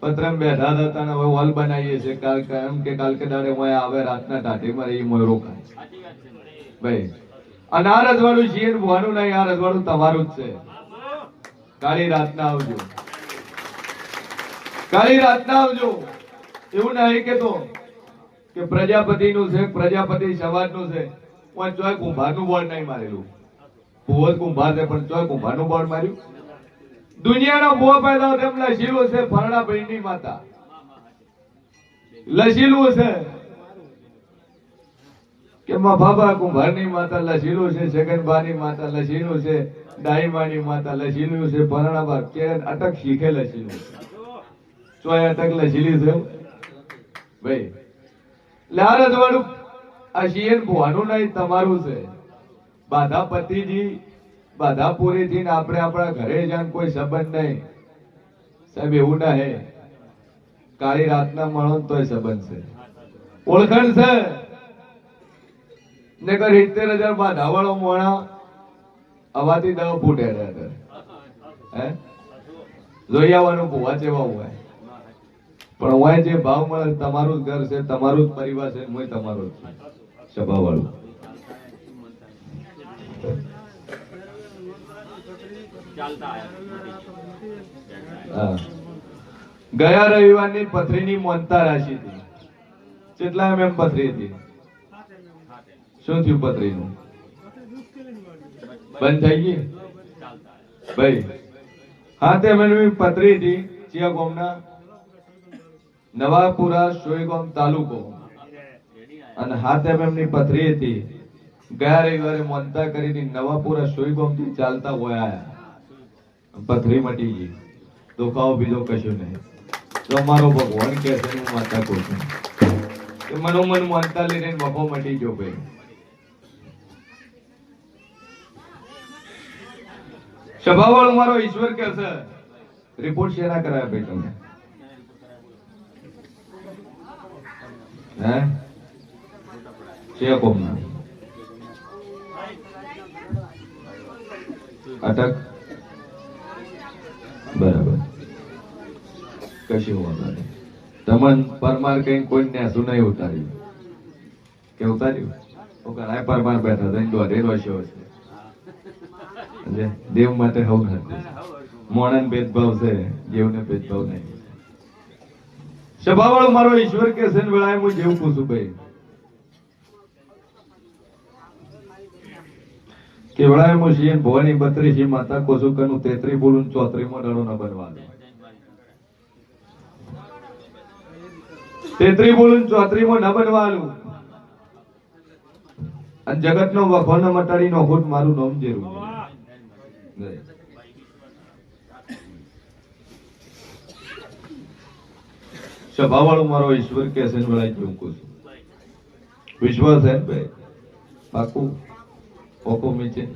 પત્રમ બેઠા હતા અને હવે હોલ બનાવીએ છીએ. કાલ એમ કે કાલ દાડે હું આવે, રાતના ટાટીમાં રહી મોય રોકાય. ભાઈ અને આ રજવાડું ભવાનું નહીં, આ રજવાડું તમારું જ છે. કાળી રાતના આવજો. કાળી રાતના આવજો. એવું નહીં કેતો કે પ્રજાપતિ નું છે, પ્રજાપતિ સમાજનું છે. પણ ચોય કુંભારનું બોર્ડ નહીં મારેલું. ભુવત કુંભાર છે, પણ ચોય કુંભારનું બોર્ડ માર્યું. દુનિયાનો બો પેદા તેમ લસીલું છે ફરડા ભાઈની માતા. લસીલું છે. કે મફાબા કુંભારની માતા લસીલું છે છગનબાની માતા લસીલું છે ડાઈમાની માતા લસીલું છે ફરણાબા કે અટક શીખે લસીલું ચોય અટક લસીલી છે ભાઈ લારત વાળું આ શિયન ભુવાનું નહીં, તમારું છે. બાધા પતિજી બાધા પૂરી થઈને આપણે આપણા ઘરે જાણ કોઈ સંબંધ નહીં. સાહેબ, એવું ના હે. કાળી રાતના મળો તોય સંબંધ છે. ઓળખાણ છે? ને કર સિત્તેર હજાર બાધા વાળો મોણા અવાથી દવા ફૂટે. હે? જોઈ આવવાનું ભૂવા જેવા હોય. પણ હોય જે ભાવ મળે તમારું જ ઘર છે, તમારું જ પરિવાર છે, હું તમારું જ સભા વાળું. ગયા રવિવારની પથરીની મોનતા રાશિ હતી. કેટલા એમ પથરી હતી? શું થયું પથરીનું? બંધ થઈ ગઈ? ભાઈ, હા, તે મેં પથરી હતી, ચિયા ગોમના નવાપુરા સોયગોમ તાલુકો. અને હાથ એમની પથરી હતી. ગયા રવિવારે મોનતા કરીને નવાપુરા સોયગોમથી ચાલતા આયા. પથરી મટી ગઈ. દુખાવો બીજો કશું નહીં. તો અમારો ભગવાન કે છે, હું માતા કહું છું કે મનોમન માનતા લઈને બફો મટી ગયો ભાઈ. સભાવાળો મારો ઈશ્વર કે છે રિપોર્ટ શેર કરાવ્યા ભાઈ તમે? હે? છે કોમના? અટક બરાબર કશું વાંધો નહીં. તમન પરમાર કઈ કોઈ નેસું નહીં ઉતાર્યું. કે ઉતાર્યું? ઓકે પરમાર બેઠા હતા દોઢે રોશ્યો છે? એટલે દેવ માટે હવ નથી. મોણન ભેદભાવ છે, જેવને ભેદભાવ નહીં. સભાવાળો મારો ઈશ્વર કે છે વેળાએ હું જેવું પૂછું ભાઈ. કે વેળાએ હું શિયન ભવાની બત્રીસી માતા કોસુકનું તેત્રી બોલું ચોત્રી માં ડળો ન બનવા તેત્રી બોલું ચોત્રી માં ન બનવાનું અને જગત નો વખો ન મટાડી નો ખોટ મારું નામ જેરું. સભાવાળો મારો ઈશ્વર કે છે વળાઈ જેવું કહું છું? વિશ્વાસ હે ભાઈ? પાકું? ઓકો મીચે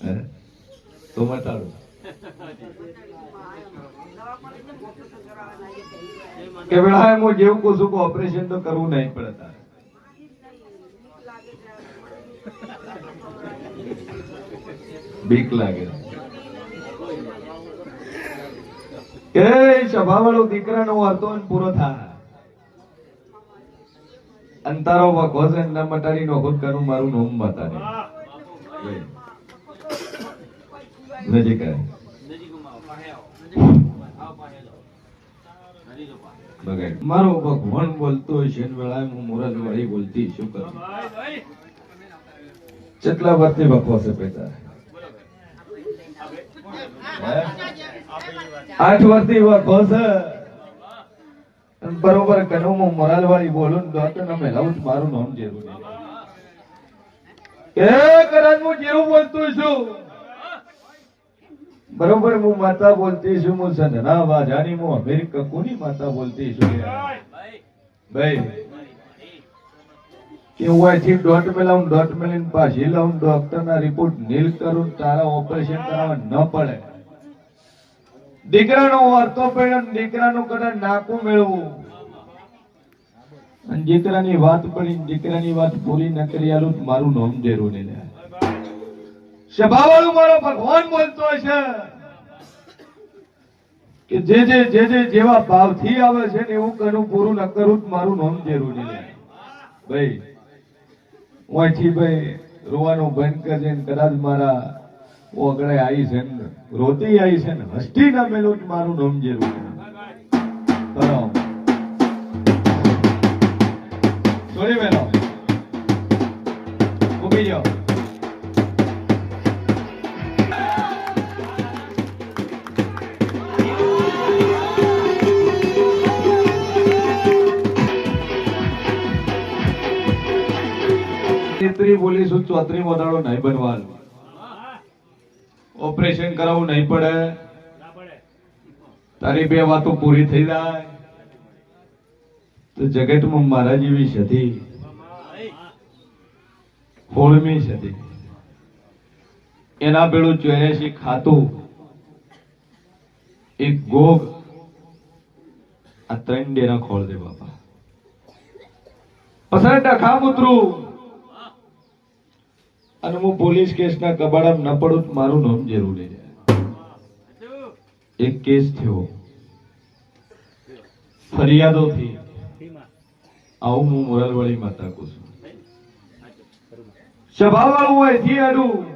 હે? તો મટાડો. કે વેળાએ હું જેવું કહું છું કે ઓપરેશન તો કરવું નહીં પડે તારે. બીક લાગે. એ સભાવાળો દીકરાનો હતો ને પૂરો થાય. અંતારો વખો છે ને ના નો ખુદ કરું મારું નોમ બતાડે નજીક આવે બગાડ. મારો ભગવાન બોલતો છે. વેળાએ હું મોરજ વાળી બોલતી શું કરું? કેટલા વખો છે પેટા. આઠ વખો છે બરોબર કનું હું મોરાલ વાળી બોલું ને ડોક્ટર ને મેલાવું મારું નામ જેવું એક એ હું જેવું બોલતું છું. બરોબર, હું માતા બોલતી છું, હું સંધના વાજાની હું અમેરિકા કોની માતા બોલતી છું. ભાઈ કે હું અહીંથી ડોટ મેલાવું ડોટ મેલીને પાછી લાવું ડોક્ટર ના રિપોર્ટ નીલ કરું, તારા ઓપરેશન કરાવવા ન પડે. દીકરાનો ઓર્થોપેડ દીકરાનું કદાચ નાકું મેળવું. અને દીકરાની વાત પડી, દીકરાની વાત પૂરી ન કરી આલું મારું નોમ જરૂર લે. સભાવાળું મારો ભગવાન બોલતો છે કે જે જે જે જે જેવા ભાવથી આવે છે ને એવું કરું પૂરું ન કરું મારું નામ જરૂરી લે. ભાઈ ઓયથી ભાઈ રોવાનું બંધ કરજે ને કદાચ મારા ઓગળે આવી છે ને, રોતી આવી છે ને, હસ્તી ના મેલું મારું નામ જરૂરી બરાબર સોરી મેલો તેત્રી બોલીશું ચોત્રી મોદાળો નહીં બનવાનું. ઓપરેશન કરાવવું નહીં પડે. તારી બે વાતો પૂરી થઈ જાય. તો જગતમાં મારા જેવી સતી હોળમી સતી એના પેલું ચોર્યાસી ખાતું. એક ગોગ આ ત્રણ ડેરા ખોળ દે બાપા. પસંદ ડખા ઉતરું અને હું પોલીસ કેસના કબાડામાં ન પડું તો મારું નામ જરૂરી છે એક કેસ થયો. ફરિયાદોથી આવું હું મોરલવાળી માતા કહું છું. સ્વભાવવાળું હોયથી આડું.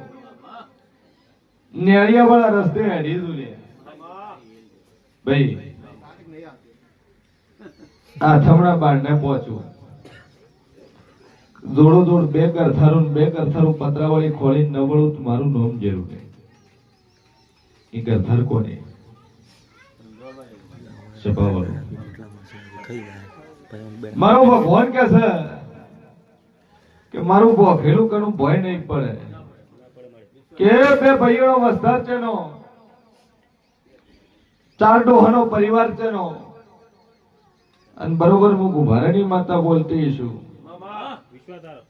નેળિયાવાળા રસ્તે હેડી દઉં ને ભાઈ, આ થમણા બારને પહોંચું. જોડો જોડ બે ને બે કરથારું પતરાવાળી ખોળી નવળું મારું નામ જરૂર નહીં એ ગરથાર કોને? મારો ભગવાન કે છે? કે મારું ભોખેલું કનું ભય નહીં પડે. કે બે ભાઈઓ વસ્તાર છે નો? ચાર ડોહાનો પરિવાર છે નો? અને બરોબર હું ગુભારાની માતા બોલતી છું.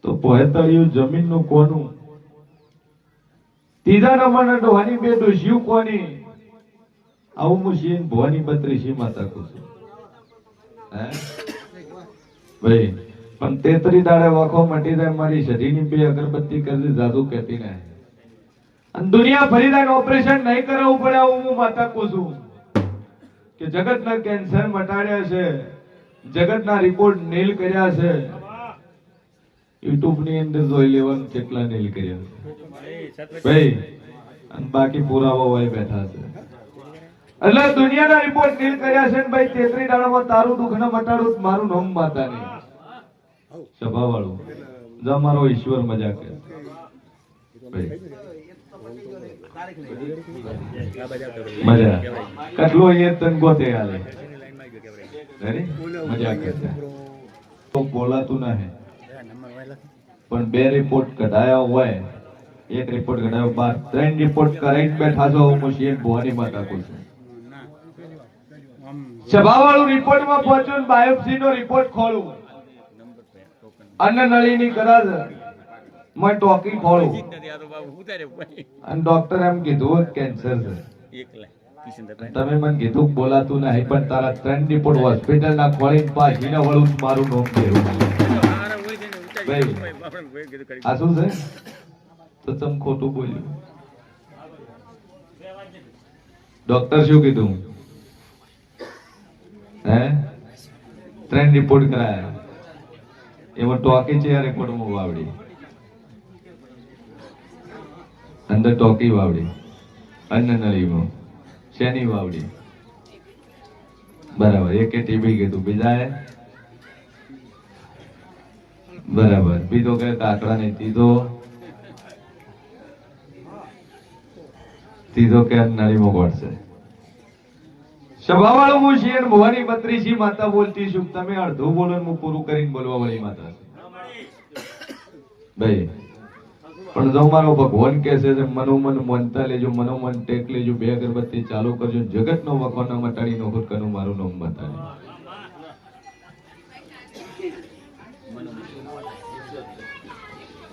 તો પોહેતળિયું જમીનનું કોનું? ત્રીજા નંબરના ડોહાની બેટું શિવ કોની? આવું હું શિવ ભવાની બત્રીસી માતા કહું છું. ભાઈ, પણ તેતરી દાડે વાખો મટી જાય, મારી શરીરની બે અગરબત્તી કરી જાદુ કહેતી ને દુનિયા ફરી ઓપરેશન નહીં કરાવવું પડે, આવું હું માતા કહું છું. કે જગતના કેન્સર મટાડ્યા છે, જગતના રિપોર્ટ નીલ કર્યા છે યુટ્યુબની અંદર જોઈ લેવાનું કેટલા નીલ કર્યા ભાઈ, અને બાકી પુરાવા હોય બેઠા છે. એટલે દુનિયાના રિપોર્ટ નીલ કર્યા છે ને ભાઈ, તેત્રી દાડામાં તારું દુઃખ ને મટાડું મારું નોમ માતા નહીં સભા વાળું જા મારો ઈશ્વર મજા કરે. મજા. કેટલો અહીંયા તન ગોતે રેડી? મજા કરતા બોલાતું નહીં પણ બે રિપોર્ટ કઢાયા હોય. એક રિપોર્ટ કઢાયો બાર. ત્રણ રિપોર્ટ કરાઈ બેઠા છો, હું શેઠ ભવાની માતા કહું છું. સભાવાળું રિપોર્ટમાં પહોંચ્યું બાયોપ્સી નો રિપોર્ટ ખોલું. અન્ન નળીની કરાર મેં ટોકી ખોલું. અને ડોક્ટર એમ કીધું કેન્સર છે. તમે મને કીધું બોલાતું નહીં, પણ તારા ત્રણ રિપોર્ટ હોસ્પિટલ ના ખોલીને પાછી વળું મારું નામ કહેવું આ શું છે? તો તમે ખોટું બોલ્યું. ડોક્ટર શું કીધું? હે? ત્રણ રિપોર્ટ કરાયા. એમાં ટોકી છે રેકોર્ડમાં વાવડી. અંદર ટોકી વાવડી. અન્ન નળીમાં. શેની વાવડી? બરાબર. એકે ટીબી કીધું. બીજા એ બરાબર. બીજો કે કાકડા ને ત્રીજો? ત્રીજો કે નળીમાં ગોળશે સભાવાળો હું શેર ભવાની બત્રીસી માતા બોલતી છું તમે અડધું બોલો હું પૂરું કરીને બોલવા વાળી માતા ભાઈ, પણ જો મારો ભગવાન કે છે મનોમન મનતા લેજો, મનોમન ટેક લેજો, બે અગરબત્તી ચાલુ કરજો, જગતનો નો ન મટાડી નો કનું મારું નામ બતાડે.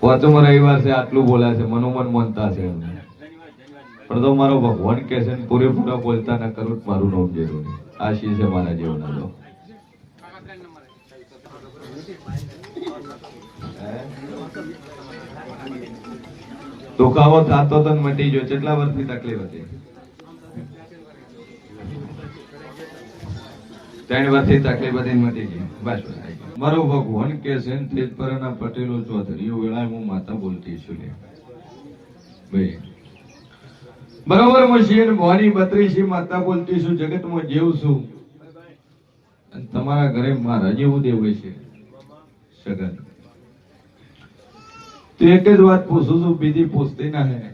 પાંચમો રવિવાર છે, આટલું બોલ્યા છે, મનોમન મનતા છે પણ તો મારો ભગવાન કે છે પૂરેપૂરા બોલતા ના કરું, મારું નામ જરૂરી આશી છે. મારા જીવનનો તો? દુખાવો થતો તો મટી ગયો. કેટલા વર્ષની તકલીફ હતી? ત્રણ વર્ષથી તકલીફ હતી મટી ગઈ. બસ બસ. મારો ભગવાન કે છે તેજપરાના પટેલો ચૌધરીઓ વેળા હું માતા બોલતી છું બરોબર મશીન ભવાની બત્રીસી માતા બોલતી છું, જગતમાં જેવ છું. અને તમારા ઘરે મારા જેવું દેવ છે, સગન. તો એક જ વાત પૂછું છું, બીજી પૂછતી ના હે.